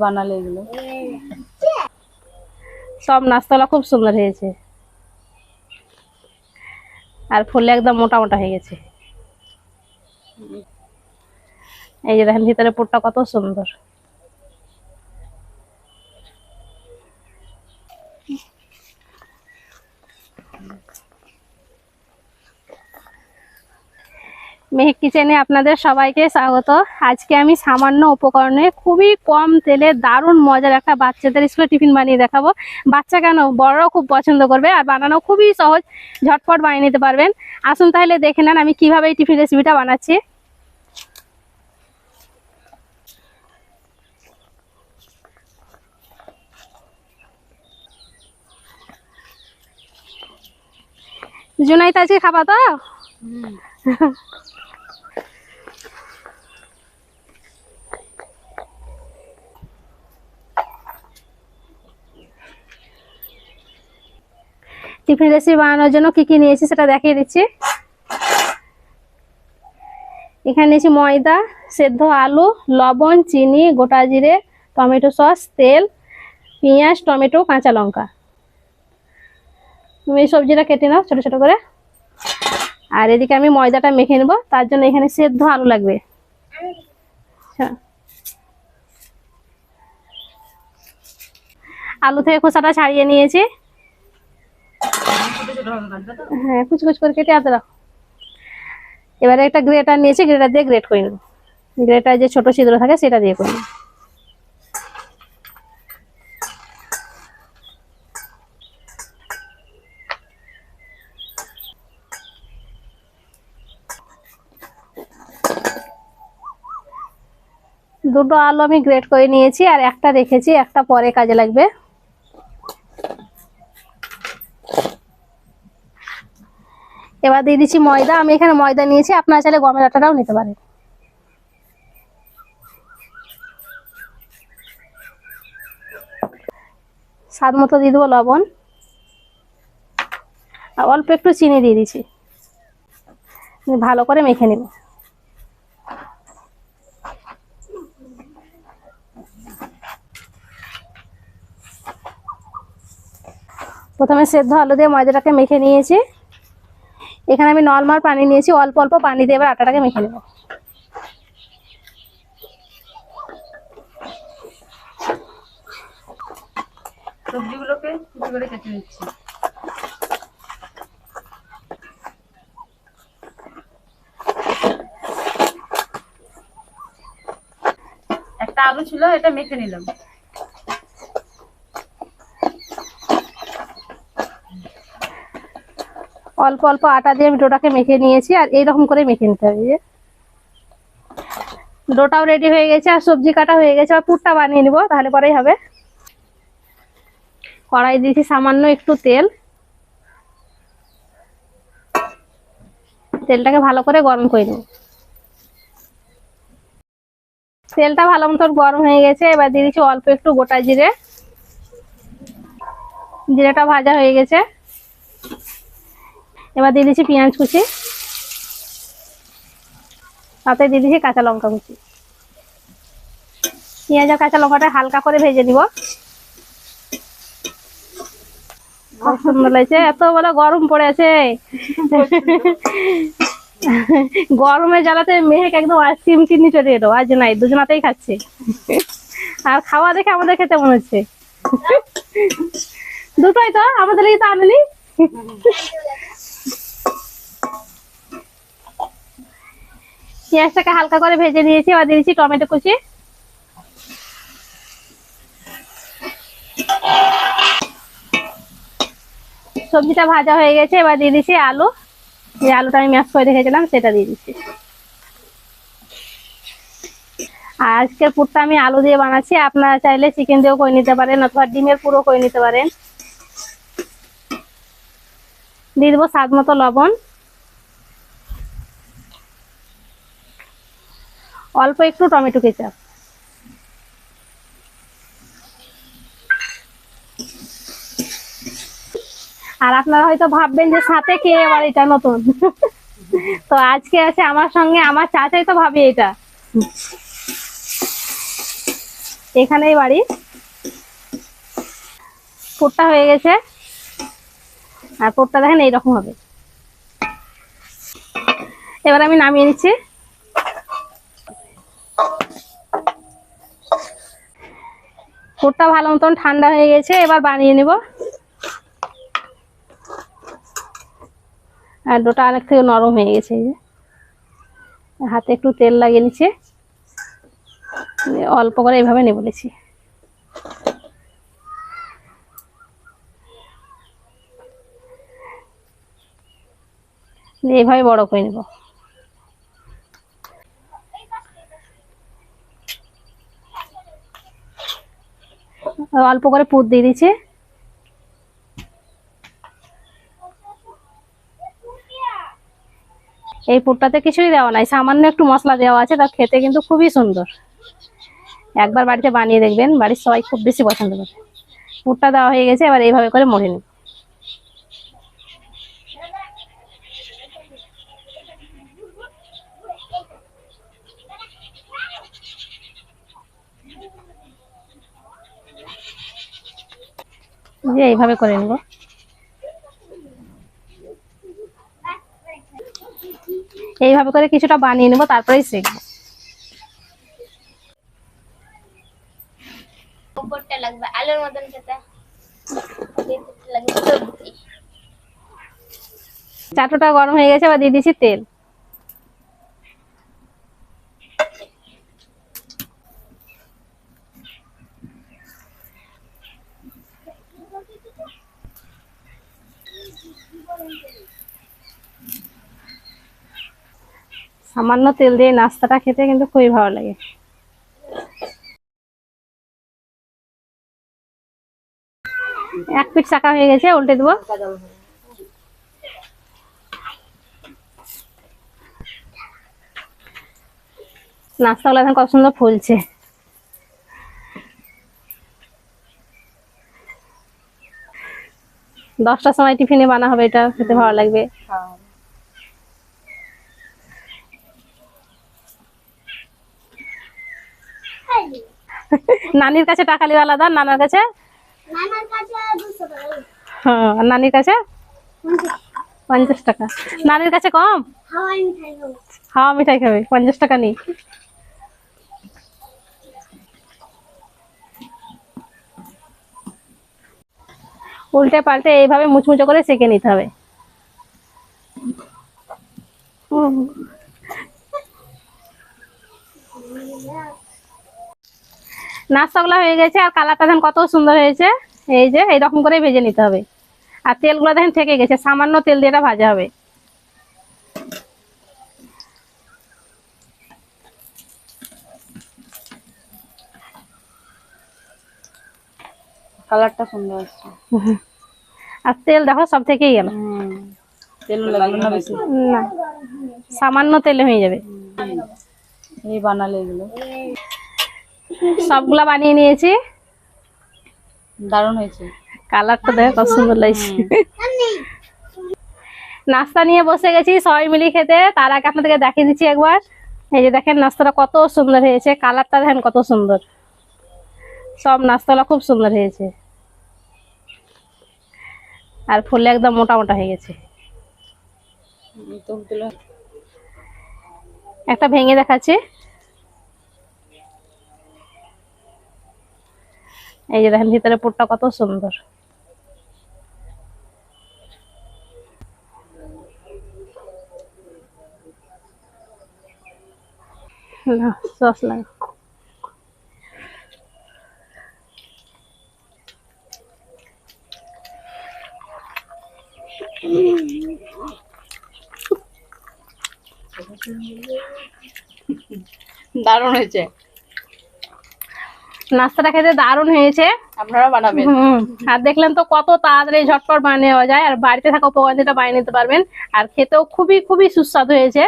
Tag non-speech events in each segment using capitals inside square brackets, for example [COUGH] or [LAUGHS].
বানালে এগুলো। সব নাস্তাগুলো খুব সুন্দর হয়েছে। আর ফুলে একদম মোটা মোটা হয়ে গেছে। এই যে দেখেন ভিতরে পুরটা কত সুন্দর। মেহেক কিচেনে আপনাদের সবাইকে স্বাগত। আজকে আমি সামান্য উপকরণে খুবই কম তেলে দারুণ মজার একটা বাচ্চাদের স্কুলে টিফিন বানিয়ে দেখাবো। বাচ্চা কেন? বড়রাও খুব পছন্দ করবে আর বানানো খুবই সহজ ঝটপট বানিয়ে নিতে পারবেন। আসুন তাহলে দেখে নেন আমি কীভাবে এই টিফিন রেসিপিটা বানাচ্ছি। জুনাইত আজকে খাবা তো? [LAUGHS] টিফিন রেসিপি বানানোর জন্য কি কি নিয়েছি সেটা দেখিয়ে দিচ্ছি। এখানে নিয়েছি ময়দা, সেদ্ধ আলু, লবণ, চিনি, গোটা জিরে, টমেটো সস, তেল, পেঁয়াজ, টমেটো, কাঁচা লঙ্কা। তুমি এই সবজিটা কেটে নাও ছোটো ছোটো করে। আর এদিকে আমি ময়দাটা মেখে নেব, তার জন্য এখানে সেদ্ধ আলু লাগবে। আলু থেকে খোসাটা ছাড়িয়ে নিয়েছি ছোট ছোট হবে কাটবে তো হ্যাঁ কুচি কুচি করে কেটে হাতে রাখো। এবারে একটা গ্রেটার নিয়েছি, গ্রেটার দিয়ে গ্রেট করে নেব। গ্রেটার যে ছোট ছিদ্র থাকে, সেটা দিয়ে করে দুটো আলু আমি গ্রেট করে নিয়েছি, আর একটা রেখেছি, একটা পরে কাজে লাগবে। এবার দিয়ে দিচ্ছি ময়দা। আমি এখানে ময়দা নিয়েছি, আপনারা চাইলে গমের আটাটাও নিতে পারেন। স্বাদ মতো দিয়ে দেবো লবণ। অল্প একটু চিনি দিয়ে দিচ্ছি। ভালো করে মেখে নেব। প্রথমে সেদ্ধ আলু দিয়ে ময়দাটাকে মেখে নিয়েছি। এখানে আমি নর্মাল পানি নিয়েছি, অল্প অল্প পানি দিয়ে এবার আটাটাকে মেখে নেব। সবজিগুলোকে কেটে নিচ্ছি। একটা আলু ছিল, এটা মেখে নিলাম। অল্প অল্প আটা দিয়ে আমি ডোটাকে মেখে নিয়েছি, আর এইরকম করে মেখে নিতে হবে যে। ডোটাও রেডি হয়ে গেছে, আর সবজি কাটা হয়ে গেছে আর পুরটা বানিয়ে নিব, তাহলে পরেই হবে। কড়াই দিয়েছি সামান্য একটু তেল। তেলটাকে ভালো করে গরম করে নেব। তেলটা ভালো মতন গরম হয়ে গেছে, এবার দিয়ে দিচ্ছি অল্প একটু গোটা জিরে। জিরেটা ভাজা হয়ে গেছে। এবার দিয়ে দিচ্ছি পেঁয়াজ কুচি। তাতে দিয়ে দিচ্ছি কাঁচা লঙ্কা কুচি। পেঁয়াজ আর কাঁচা লঙ্কাটা হালকা করে ভেজে সুন্দর লাগছে। এত বড় গরম পড়েছে গরমে জ্বালাতে মেহেক একদম আইসক্রিম কিনে চলে এলো আজ নাই, দুজনাতেই খাচ্ছে। আর খাওয়া দেখে আমাদের খেতে মনে হচ্ছে। দুটোই তো? আমাদের এই তো আনলি পেঁয়াজটাকে হালকা করে ভেজে নিয়েছি, এবার দিয়ে দিচ্ছি টমেটো কুচি। সবজিটা ভাজা হয়ে গেছে, এবার দিয়ে দিচ্ছি আলু। যে আলুটা আমি ম্যাশ করে রেখেছিলাম, সেটা দিয়ে দিচ্ছি। আর আজকের পুরটা আমি আলু দিয়ে বানাচ্ছি। আপনারা চাইলে চিকেন দিয়েও করে নিতে পারেন, অথবা ডিমের পুরো করে নিতে পারেন। দিয়ে দেবো স্বাদ মতো লবণ। অল্প একটু টমেটো কেচাপ। আর আপনারা হয়তো ভাববেন যে সাথে কে এবার এটা নতুন? [LAUGHS] তো আজকে আছে আমার সঙ্গে, আমার চাচাই তো ভাবে এটা। এখানেই বাড়ি। পুরটা হয়ে গেছে। আর পুরটা দেখেন এইরকম হবে। এবার আমি নামিয়ে নিচ্ছি। পুরটা ভালো মতন ঠান্ডা হয়ে গেছে, এবার বানিয়ে নিব। আর ডোটা অনেক থেকে নরম হয়ে গেছে, এই যে। হাতে একটু তেল লাগিয়ে নিচ্ছে। অল্প করে এইভাবে নেব দিয়ে এইভাবে বড় করে নেব। অল্প করে পুর দিয়ে দিচ্ছি। এই পুরটাতে কিছুই দেওয়া নাই, সামান্য একটু মশলা দেওয়া আছে, তা খেতে কিন্তু খুবই সুন্দর। একবার বাড়িতে বানিয়ে দেখবেন, বাড়ির সবাই খুব বেশি পছন্দ করে। পুরটা দেওয়া হয়ে গেছে, এবার এইভাবে করে মরে নিব যে এইভাবে করে নিব। এইভাবে করে কিছুটা বানিয়ে নেব তারপরেই শিখব লাগবে আলুর মতন খেতে। চাটুটা গরম হয়ে গেছে এবার দিয়ে দিচ্ছি তেল। সামান্য তেল দিয়ে নাস্তাটা খেতে কিন্তু খুবই ভালো লাগে। এক পিঠ চাকা হয়ে গেছে, উল্টে দেবো। নাস্তাগুলো এখন কত সুন্দর ফুলছে। দশটার সময় টিফিনে বানা হবে এটা, খেতে ভালো লাগবে। নানির কাছে টাকা লিও আলাদা নানার কাছে? হ্যাঁ নানির কাছে? পঞ্চাশ। টাকা। নানির কাছে কম? হাওয়াই মিঠাই খাব। হাওয়া মিঠাই খাবে পঞ্চাশ টাকা নেই উল্টে পাল্টে এইভাবে মুচমুচো করে সেকে নিতে হবে। হুম। নাস্তাগুলো হয়ে গেছে আর কালারটা দেখেন কত সুন্দর হয়েছে। এই যে এইরকম করে ভেজে নিতে হবে। আর তেলগুলো দেখেন থেকে গেছে সামান্য তেল দিয়ে এটা ভাজা হবে। কালারটা সুন্দর আসছে। আর তেল দেখো সব থেকেই গেল। না সামান্য তেলে হয়ে যাবে। এই বানালে এগুলো। সবগুলা বানিয়ে নিয়েছি। দারুণ হয়েছে। কালারটা দেখো কত সুন্দর লাগছে। নাস্তা নিয়ে বসে গেছি সবাই মিলে খেতে। তার আগে আপনাদেরকে দেখিয়ে দিচ্ছি একবার। এই যে দেখেন নাস্তাটা কত সুন্দর হয়েছে কালারটা দেখেন কত সুন্দর। সব নাস্তাগুলো খুব সুন্দর হয়েছে। আর ফুলে একদম মোটা মোটা হয়ে গেছে। একটা ভেঙে দেখাচ্ছি। এই যে দেখেন ভিতরে পুরটা কত সুন্দর। দারুণ হয়েছে। নাস্তাটা খেতে দারুণ হয়েছে। আপনারা বানাবেন। হুম আর দেখলেন তো কত তাড়াতাড়ি ঝটপট বানিয়ে নেওয়া যায় আর বাড়িতে থাকা উপকরণ দিয়ে এটা বানিয়ে নিতে পারবেন আর খেতেও খুবই খুবই সুস্বাদু হয়েছে।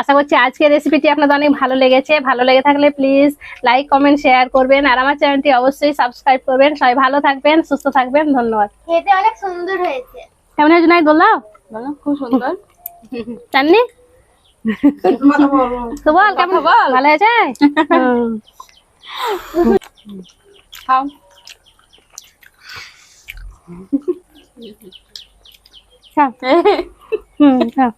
আশা করছি আজকের রেসিপিটি আপনাদের অনেক ভালো লেগেছে। ভালো লেগে থাকলে প্লিজ লাইক কমেন্ট শেয়ার করবেন আর আমার চ্যানেলটি অবশ্যই সাবস্ক্রাইব করবেন। সবাই ভালো থাকবেন সুস্থ থাকবেন ধন্যবাদ। খেতে অনেক সুন্দর হয়েছে। কেমন হয়েছে নাই বললাম বলো খুব সুন্দর। [LAUGHS] চাননি? তো বল। কেমন? বল। ভালো হয়েছে [LAUGHS] হুম। খাও খাও হুম খাও